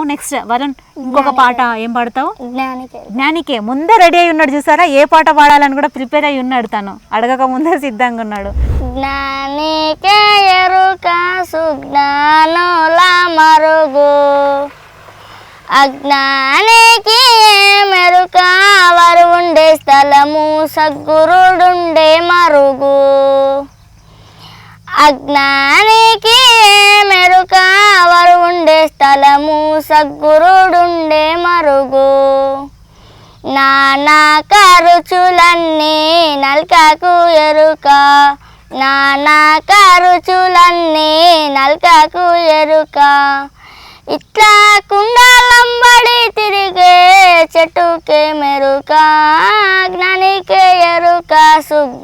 పాడేసాము next Varun ఇంకొక పాట ఏం పాడతావు? జ్ఞానికి. జ్ఞానికే. ముందే రెడీ అయి ఉన్నాడు చూసారా? ఏ పాట పాడాలని కూడా ప్రిపేర్ అయి ఉన్నాడు తను. అడగక ముందే సిద్ధంగా ఉన్నాడు. జ్ఞానికే ఎరుక సుజ్ఞానుల మరుగు. అజ్ఞానికి మెరుక వారు ఉండే స్థలము సద్గురుడుండే మరుగు. అజ్ఞానికి మెరుక వారు ఉండే స్థలము సద్గురుడుండే మరుగు. నానా కరుచులన్నీ నల్కకు ఎరుక. నానా కరుచులన్నీ నల్కకు ఎరుక. ఇట్లా కుండలంబడి తిరిగే చెట్టుకే మెరుక జ్ఞానికే ఎరుక సుగ్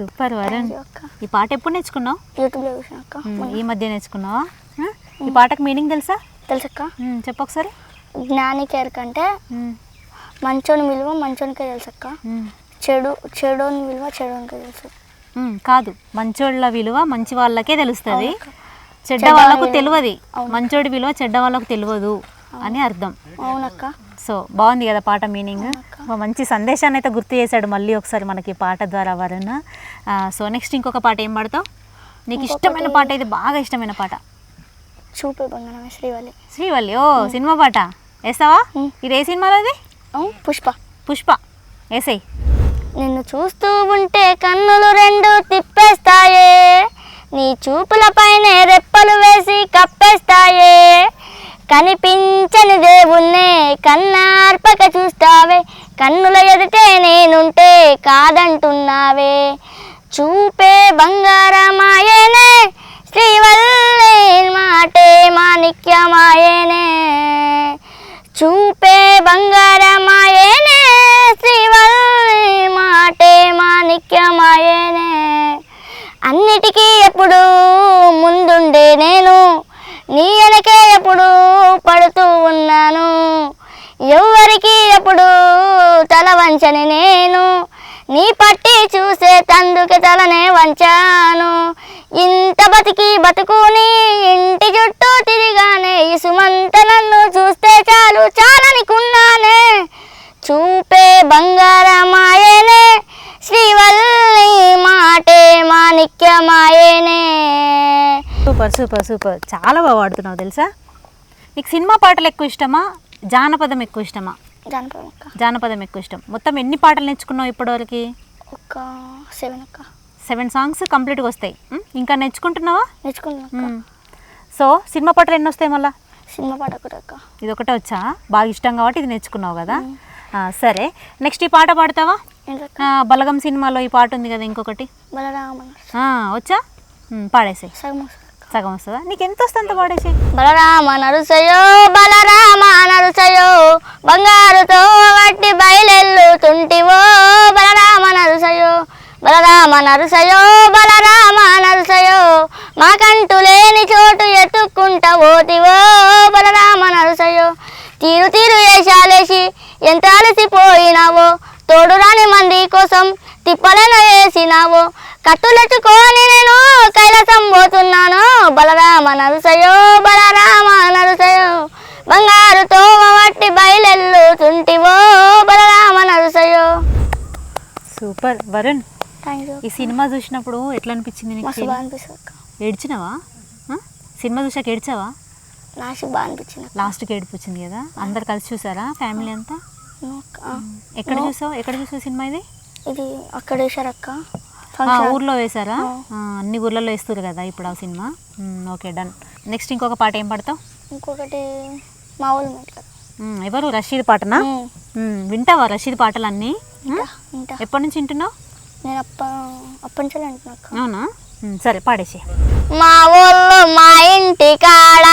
సూపర్ వరుణ్. ఈ పాట ఎప్పుడు నేర్చుకున్నావు? యూట్యూబ్లో చూసినాక ఉమ్, ఈ మధ్య నేర్చుకున్నావా? ఈ పాటకు మీనింగ్ తెలుసా? తెలుసక్క చెప్పు ఒకసారి. జ్ఞానికి ఎరకంటే ఉమ్, మంచోని విలువ మంచోనికే తెలుసక్క చెడు చెడోని విలువ చెడోనికే తెలుసు. కాదు. మంచోళ్ళ విలువ మంచి వాళ్ళకే తెలుస్తుంది. చెడ్డ వాళ్ళకు వాళ్ళ- తెలియదు. మంచోడి విలువ చెడ్డ వాళ్ళకు తెలియదు అని అర్థం. అవునక్క సో బాగుంది కదా పాట మీనింగ్. మంచి సందేశాన్ని అయితే గుర్తు చేశాడు మళ్ళీ ఒకసారి మనకి పాట ద్వారా వరుణ్. సో నెక్స్ట్ ఇంకొక పాట ఏం పాడతావు? నీకు ఇష్టమైన పాట ఇది బాగా ఇష్టమైన పాట. చూపే శ్రీవల్లి. శ్రీవల్లి. ఓ సినిమా పాట. వేస్తావా. ఇది ఏ సినిమాలో అది పుష్ప. పుష్ప. వేసాయి. నిన్ను చూస్తూ ఉంటే కన్నులు రెండు తిప్పేస్తాయే. నీ చూపులపైనే రెప్పలు వేసి కప్పేస్తాయే. కనిపించని దేవుణ్ణే కన్నార్పక చూస్తావే. కన్నుల ఎదుటే నేనుంటే కాదంటున్నావే. చూపే బంగారమాయనే శ్రీవల్లే మాటే మాణిక్యమాయనే. చూపే బంగారమాయనే శ్రీవల్లే మాటే మాణిక్యమాయనే. అన్నిటికీ ఎప్పుడు ముందుండే నేను నీ వెనకే ఎప్పుడు పడుతూ ఉన్నాను. ఎవరికి ఎప్పుడు తల వంచని నేను. నీ పట్టి చూసే తందుకి తలనే వంచాను. ఇంత బతికి బతుకుని ఇంటి చుట్టూ తిరిగానే ఇసుమంత నన్ను చూస్తే చాలు చాలనుకున్నానే. చూపే బంగారమాయనే శ్రీవల్లి మాటే మాణిక్యమాయనే. Super super super. చాలా బాగా పాడుతున్నావు తెలుసా? నీకు సినిమా పాటలు ఎక్కువ ఇష్టమా? జానపదం ఎక్కువ ఇష్టమా? జానపదం అక్క జానపదం ఎక్కువ ఇష్టం. మొత్తం ఎన్ని పాటలు నేర్చుకున్నావు ఇప్పటివరకు? ఒక సెవెన్ అక్క. సెవెన్ సాంగ్స్ కంప్లీట్గా వస్తాయి. ఇంకా నేర్చుకుంటున్నావా? ఉమ్. సో సినిమా పాటలు ఎన్ని వస్తాయి మళ్ళా? సినిమా పాట ఒకటి అక్క. ఇది ఒకటే వచ్చా? బాగా ఇష్టం కాబట్టి ఇది నేర్చుకున్నావు కదా? సరే. నెక్స్ట్ ఈ పాట పాడతావా? బలగం సినిమాలో ఈ పాట ఉంది కదా ఇంకొకటి? వచ్చా? పాడేసేయ్. సగం వస్తుందా నీకు ఎంత వస్తుంది అంత పాడేసి బలరామ నరుసయో బలరామ నరుసయో బంగారుతో వట్టి బయలెల్లుతుంటివో బలరామ నరుసయో బలరామ నరుసయో బలరామ నరుసయో మాకంటూ లేని చోటు ఎత్తుక్కుంటా ఓతివో బలరామ నరుసయో తీరు తీరు వేషాలేసి ఎంత అలసిపోయినావో తోడు రాని మంది కోసం తిప్పలను వేసినావో కట్టులెట్టుకొని నేను కైలాసం పోతున్నాను బలరామ నరుసయో బలరామ నరుసయో బంగారుతో వట్టి బయలెల్లుతుంటివో బలరామ నరుసయో సూపర్. వరుణ్ ఈ సినిమా చూసినప్పుడు ఎట్లా అనిపించింది నీకు ఏడ్చినావా? సినిమా చూసాక ఏడ్చావా? బాగా అనిపించింది అక్క. లాస్ట్కి ఏడుపు వచ్చింది కదా? అందరు కలిసి చూసారా ఫ్యామిలీ అంతా? ఎక్కడ చూసావు? ఎక్కడ చూసావు సినిమా ఇది? ఇది అక్కడ వేశారు అక్క. ఊర్లో వేసారా అన్ని ఊర్లలో వేస్తారు కదా ఇప్పుడు ఆ సినిమా? Okay done. నెక్స్ట్ ఇంకొక పాట ఏం పాడతావు? ఇంకొకటి మా ఊళ్ళు మెట్ల మ్, ఎవరు? రషీద్ పాటనా? వింటావా రషీద్ పాటలు అన్నీ ఎప్పటి నుంచి వింటున్నావు? నేను అప్ప అప్పటి నుంచి అంటున్నా అవునా? మ్, సరే పాడేసి మా ఊళ్ళో మా ఇంటి కాడ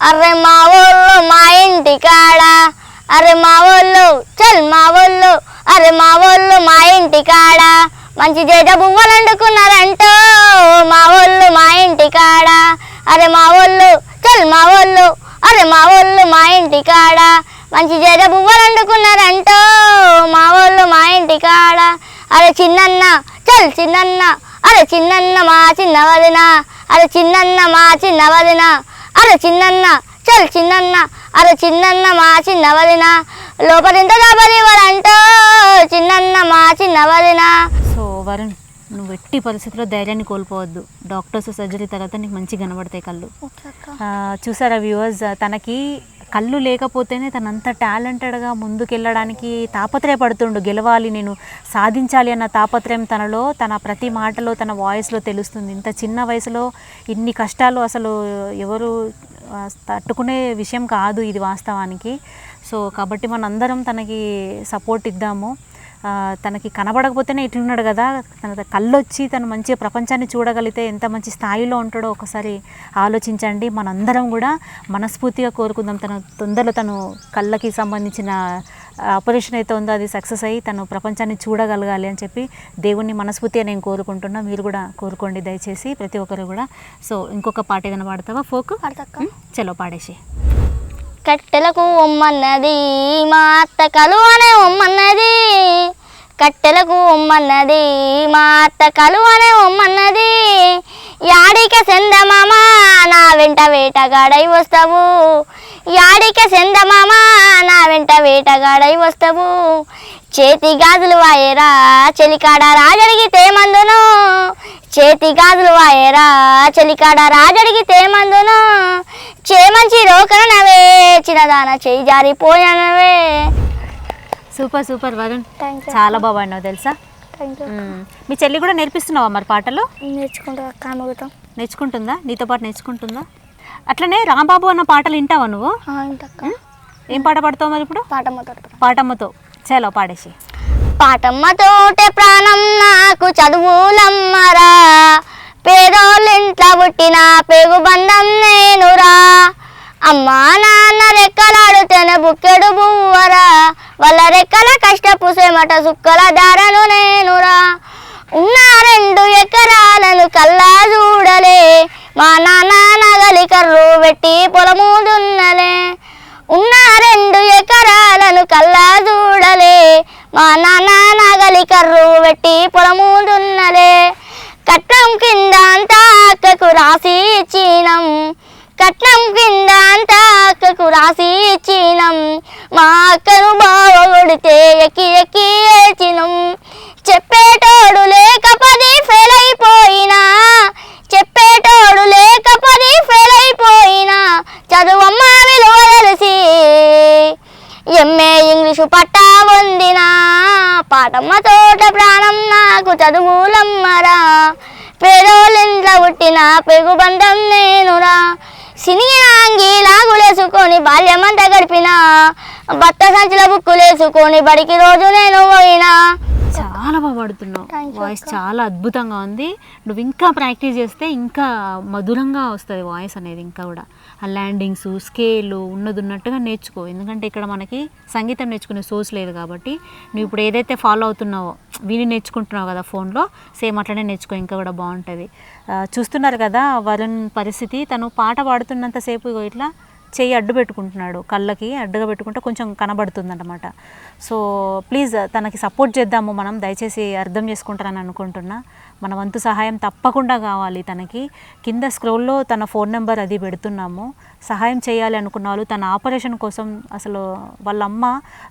అరే మా ఊళ్ళో మా ఇంటి కాడ అరే మా ఊళ్ళో చల్ మా ఊళ్ళో అరే మా ఊళ్ళో మా ఇంటి కాడ మంచి జేజ బువ్వలు వండుకున్నారంటో. మా ఊళ్ళో మా ఇంటి కాడ అరే మా ఊళ్ళో చల్ మా ఊళ్ళో అరే మా ఊళ్ళో మా ఇంటి కాడ మంచి జేజ బువ్వలు వండుకున్నారంటో మా ఊళ్ళో మా ఇంటి అరే చిన్నన్న చల్ చిన్నన్న అరే చిన్నన్న మా చిన్న వదిన అరే చిన్నన్న మా చిన్న వదిన అరే చిన్నన్న చల్ చిన్నన్న అరే చిన్నన్న మా చిన్న వదిన. లోపలింత దాబరి వాడంటో చిన్నన్న మా చిన్న వదిన. సో వరుణ్ నువ్వు ఎట్టి పరిస్థితిలో ధైర్యాన్ని కోల్పోవద్దు. డాక్టర్స్ సర్జరీ తర్వాత నీకు మంచిగా కనబడతాయి కళ్ళు. చూసారా వ్యూవర్స్ తనకి కళ్ళు లేకపోతేనే తనంత టాలెంటెడ్గా ముందుకెళ్ళడానికి తాపత్రయపడుతుండు. గెలవాలి నేను సాధించాలి అన్న తాపత్రయం తనలో తన ప్రతి మాటలో తన వాయిస్లో తెలుస్తుంది. ఇంత చిన్న వయసులో ఇన్ని కష్టాలు అసలు ఎవరు తట్టుకునే విషయం కాదు ఇది వాస్తవానికి. సో కాబట్టి మనందరం తనకి సపోర్ట్ ఇద్దాము. తనకి కనబడకపోతేనే ఇట్లున్నాడు కదా. తన కళ్ళు వచ్చి తను మంచిగా ప్రపంచాన్ని చూడగలిగితే ఎంత మంచి స్థాయిలో ఉంటాడో ఒకసారి ఆలోచించండి. మనందరం కూడా మనస్ఫూర్తిగా కోరుకుందాం. తన తొందరలో తను కళ్ళకి సంబంధించిన ఆపరేషన్ అయితే ఉందో అది సక్సెస్ అయ్యి తను ప్రపంచాన్ని చూడగలగాలి అని చెప్పి దేవుణ్ణి మనస్ఫూర్తిగా నేను కోరుకుంటున్నా. మీరు కూడా కోరుకోండి దయచేసి ప్రతి ఒక్కరు కూడా. సో ఇంకొక పాట ఏదైనా పాడతావా? ఫోక్? చలో పాడేసి కట్టెలకు ఉమ్మన్నది మా అత్త కలువనే ఉమ్మన్నది. కట్టెలకు ఉమ్మన్నది మా అత్త కలువనే ఉమ్మన్నది. యాడిక సెందమామ నా వెంట వేటగాడై వస్తావు. యాడిక సెందమామ నా వెంట వేటగాడై వస్తావు. చేతి గాజులు వాయరా చెలికాడ రాజడిగితే మందును. చేతి గాజులు వాయేరా? చెలికాడ రాజడిగితే మందును? చేమంచి రోకనవే చిన్నదాన చేయి జారిపోయానవే. Super super Varun. చాలా బాగా పాడినావు తెలుసా. మీ చెల్లి కూడా నేర్పిస్తున్నావా మరి పాటలు? నేర్చుకుంటా నేర్చుకుంటుందా? నీతో పాటు నేర్చుకుంటుందా? అట్లనే రాంబాబు అన్న పాటలు వింటావా నువ్వు? ఏం పాట పాడతావు మరి ఇప్పుడు? పాట. మొదలు పాటమ్మతో. చలో పాడేసి. పాటమ్మతోటే ప్రాణం నాకు చదువులమ్మరా. పేదోళ్ళింట్ల పుట్టిన పేగు బంధం నేనురా. అమ్మా నాన్న రెక్కలాడుతేనే బుక్కెడు బువ్వరా. వాళ్ళ రెక్కల కష్టపు సేమట సుక్కల దారను నేనురా. ఉన్న రెండు ఎకరాలను కల్లా చూడలే. మా నాన్న నగలి కర్రు పెట్టి పొలము దున్నలే. ఉన్న రెండు ఎకరాలను కల్లా చూడలే. మా నాన్న నగలి కర్రు పెట్టి పొలము దున్నలే. ఎంఏ ఇంగ్లీషు పట్టా పొందినా పాటమ్మ తోట ప్రాణం నాకు చదువులమ్మరా. పేదోళ్ళింట్లో పుట్టిన పెగు బంధం నేనురా. సినిగినాంగి లాగులేసుకొని బాల్యమంతా గడిపిన. భర్త సంచుల బుక్కులేసుకొని బడికి రోజు నేను పోయినా. చాలా బాగా పాడుతున్నావు. వాయిస్ చాలా అద్భుతంగా ఉంది. నువ్వు ఇంకా ప్రాక్టీస్ చేస్తే ఇంకా మధురంగా వస్తుంది వాయిస్ అనేది ఇంకా కూడా. ఆ ల్యాండింగ్స్ స్కేలు ఉన్నది ఉన్నట్టుగా నేర్చుకో. ఎందుకంటే ఇక్కడ మనకి సంగీతం నేర్చుకునే సోర్స్ లేదు కాబట్టి నువ్వు ఇప్పుడు ఏదైతే ఫాలో అవుతున్నావో విని నేర్చుకుంటున్నావు కదా ఫోన్లో సేమ్ అట్లనే నేర్చుకో ఇంకా కూడా బాగుంటుంది. చూస్తున్నారు కదా వరుణ్ పరిస్థితి. తను పాట పాడుతున్నంతసేపు ఇట్లా చెయ్యి అడ్డు పెట్టుకుంటున్నాడు కళ్ళకి అడ్డుగా పెట్టుకుంటే కొంచెం కనబడుతుందన్నమాట. సో ప్లీజ్ తనకి సపోర్ట్ చేద్దాము మనం దయచేసి అర్థం చేసుకుంటారని అనుకుంటున్నా. మన వంతు సహాయం తప్పకుండా కావాలి తనకి. కింద స్క్రోల్లో తన ఫోన్ నెంబర్ అది పెడుతున్నాము. సహాయం చేయాలి అనుకున్న వాళ్ళు తన ఆపరేషన్ కోసం అసలు వాళ్ళ అమ్మ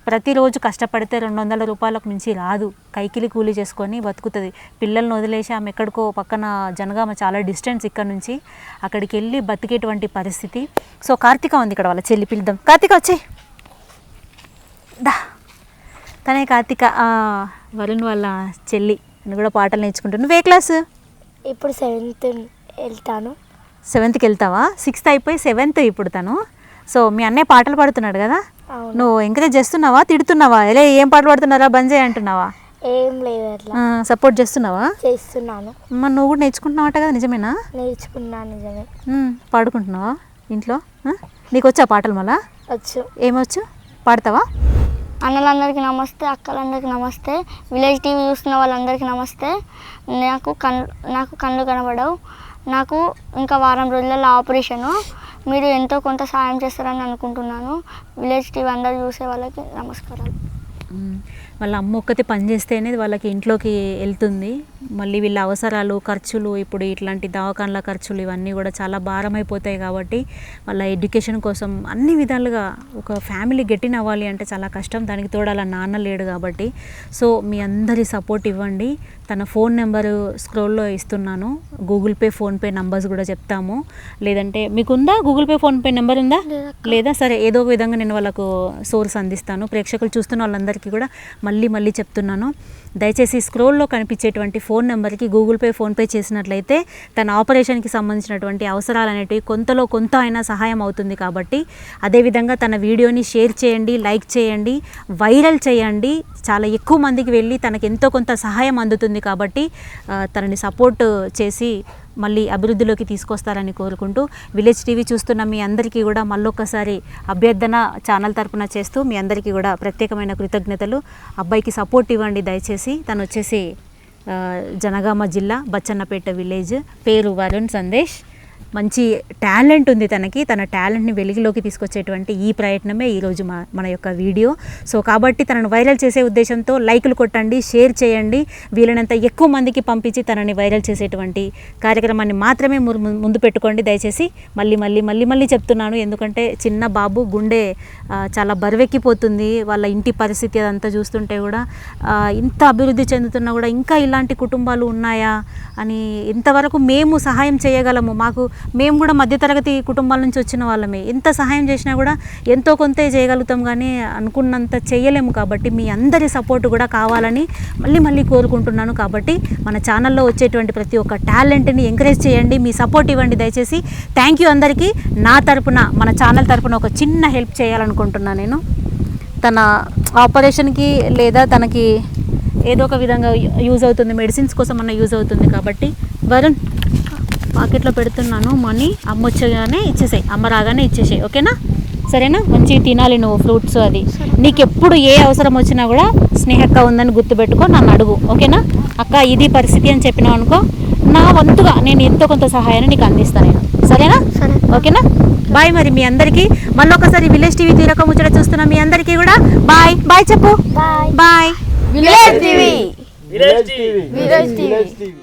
ప్రతిరోజు కష్టపడితే రెండు వందల రూపాయలకు మించి రాదు. కైకిలి కూలి చేసుకొని బతుకుతుంది. పిల్లల్ని వదిలేసి ఆమె ఎక్కడికో పక్కన జనగామ చాలా డిస్టెన్స్ ఇక్కడ నుంచి అక్కడికి వెళ్ళి బతికేటువంటి పరిస్థితి. సో కార్తీక ఉంది ఇక్కడ వాళ్ళ చెల్లి పిలుద్దాం. కార్తీక వచ్చే. దా. తనే కార్తీక వరుణ్ వాళ్ళ చెల్లి. నువ్వు కూడా పాటలు నేర్చుకుంటావు నువ్వు ఏ క్లాస్? ఇప్పుడు సెవెంత్ వెళ్తాను. సెవెంత్కి వెళ్తావా? సిక్స్త్ అయిపోయి సెవెంత్ ఇప్పుడు తను. సో మీ అన్నయ్య పాటలు పాడుతున్నాడు కదా? నువ్వు ఎంకరేజ్ చేస్తున్నావా? తిడుతున్నావా? ఎలా ఏం పాటలు పాడుతున్నారా? బంద్ చేయి అంటున్నావా? ఏం లేదు అట్లా. సపోర్ట్ చేస్తున్నావా? చేస్తున్నాను. మరి నువ్వు కూడా నేర్చుకుంటున్నావట కదా? నిజమేనా? నేర్చుకున్నాను నిజమే. పాడుకుంటున్నావా? ఇంట్లో? నీకు వచ్చా పాటలు మళ్ళా? వచ్చు. ఏమొచ్చు? పాడతావా? అన్నలందరికీ నమస్తే అక్కలందరికీ నమస్తే విలేజ్ టీవీ చూస్తున్న వాళ్ళందరికీ నమస్తే. నాకు కన్ నాకు కళ్ళు కనబడవు. నాకు ఇంకా వారం రోజులలో ఆపరేషను. మీరు ఎంతో కొంత సాయం చేస్తారని అనుకుంటున్నాను. విలేజ్ టీవీ అందరు చూసే వాళ్ళకి నమస్కారాలు. వాళ్ళ అమ్మ ఒక్కతే పని చేస్తేనే వాళ్ళకి ఇంట్లోకి వెళ్తుంది. మళ్ళీ వీళ్ళ అవసరాలు ఖర్చులు ఇప్పుడు ఇట్లాంటి దవాఖాన్ల ఖర్చులు ఇవన్నీ కూడా చాలా భారం అయిపోతాయి కాబట్టి వాళ్ళ ఎడ్యుకేషన్ కోసం అన్ని విధాలుగా ఒక ఫ్యామిలీ గెట్టిన అవ్వాలి అంటే చాలా కష్టం. దానికి తోడు అలా నాన్న లేడు కాబట్టి. సో మీ అందరి సపోర్ట్ ఇవ్వండి. తన ఫోన్ నెంబరు స్క్రోల్లో ఇస్తున్నాను. గూగుల్ పే ఫోన్పే నంబర్స్ కూడా చెప్తాము. లేదంటే మీకుందా? గూగుల్ పే ఫోన్పే నెంబర్ ఉందా? లేదా? సరే ఏదో ఒక విధంగా నేను వాళ్ళకు సోర్స్ అందిస్తాను. ప్రేక్షకులు చూస్తున్న వాళ్ళందరికీ కూడా మళ్ళీ మళ్ళీ చెప్తున్నాను. దయచేసి స్క్రోల్లో కనిపించేటువంటి ఫోన్ నెంబర్కి గూగుల్ పే ఫోన్పే చేసినట్లయితే తన ఆపరేషన్కి సంబంధించినటువంటి అవసరాలు అనేటివి కొంతలో కొంత అయినా సహాయం అవుతుంది కాబట్టి అదేవిధంగా తన వీడియోని షేర్ చేయండి లైక్ చేయండి వైరల్ చేయండి. చాలా ఎక్కువ మందికి వెళ్ళి తనకి ఎంతో కొంత సహాయం అందుతుంది కాబట్టి తనని సపోర్ట్ చేసి మళ్ళీ అభివృద్ధిలోకి తీసుకొస్తారని కోరుకుంటూ విలేజ్ టీవీ చూస్తున్న మీ అందరికీ కూడా మళ్ళొక్కసారి అభ్యర్థన ఛానల్ తరపున చేస్తూ మీ అందరికీ కూడా ప్రత్యేకమైన కృతజ్ఞతలు. అబ్బాయికి సపోర్ట్ ఇవ్వండి దయచేసి. తను వచ్చేసి జనగామ జిల్లా బచ్చన్నపేట విలేజ్. పేరు వరుణ్ సందేశ్. మంచి టాలెంట్ ఉంది తనకి. తన టాలెంట్ని వెలుగులోకి తీసుకొచ్చేటువంటి ఈ ప్రయత్నమే ఈరోజు మా మన యొక్క వీడియో. సో కాబట్టి తనను వైరల్ చేసే ఉద్దేశంతో లైకులు కొట్టండి షేర్ చేయండి. వీలైనంత ఎక్కువ మందికి పంపించి తనని వైరల్ చేసేటువంటి కార్యక్రమాన్ని మాత్రమే ముందు పెట్టుకోండి. దయచేసి మళ్ళీ మళ్ళీ మళ్ళీ మళ్ళీ చెప్తున్నాను. ఎందుకంటే చిన్న బాబు గుండె చాలా బరువెక్కిపోతుంది. వాళ్ళ ఇంటి పరిస్థితి అదంతా చూస్తుంటే కూడా ఇంత అభివృద్ధి చెందుతున్నా కూడా ఇంకా ఇలాంటి కుటుంబాలు ఉన్నాయా అని ఇంతవరకు మేము సహాయం చేయగలము. మాకు మేము కూడా మధ్యతరగతి కుటుంబాల నుంచి వచ్చిన వాళ్ళమే. ఎంత సహాయం చేసినా కూడా ఎంతో కొంత చేయగలుగుతాం కానీ అనుకున్నంత చేయలేము కాబట్టి మీ అందరి సపోర్ట్ కూడా కావాలని మళ్ళీ మళ్ళీ కోరుకుంటున్నాను కాబట్టి మన ఛానల్లో వచ్చేటువంటి ప్రతి ఒక్క టాలెంట్ని ఎంకరేజ్ చేయండి మీ సపోర్ట్ ఇవ్వండి. దయచేసి థ్యాంక్ యూ అందరికీ. నా తరపున మన ఛానల్ తరపున ఒక చిన్న హెల్ప్ చేయాలనుకుంటున్నాను నేను. తన ఆపరేషన్కి లేదా తనకి ఏదో ఒక విధంగా యూజ్ అవుతుంది మెడిసిన్స్ కోసం అన్న యూజ్ అవుతుంది కాబట్టి వరుణ్ పాకెట్లో పెడుతున్నాను. మనీ అమ్మ వచ్చగానే ఇచ్చేసాయి. అమ్మ రాగానే ఇచ్చేసాయి. ఓకేనా? సరేనా? మంచిగా తినాలి నువ్వు ఫ్రూట్స్ అది. నీకు ఎప్పుడు ఏ అవసరం వచ్చినా కూడా స్నేహక్క ఉందని గుర్తుపెట్టుకో నన్ను అడుగు. ఓకేనా? అక్క ఇది పరిస్థితి అని చెప్పినావు అనుకో నా వంతుగా నేను ఎంతో కొంత సహాయాన్ని నీకు అందిస్తాను నేను. సరేనా? సరే. ఓకేనా? బాయ్ మరి మీ అందరికీ. మళ్ళొకసారి విలేజ్ టీవీ తీరక ముచ్చట చూస్తున్న మీ అందరికీ కూడా. బాయ్. బాయ్ చెప్పు. Bye. Bye. Village TV. Village TV. Village TV. Village TV.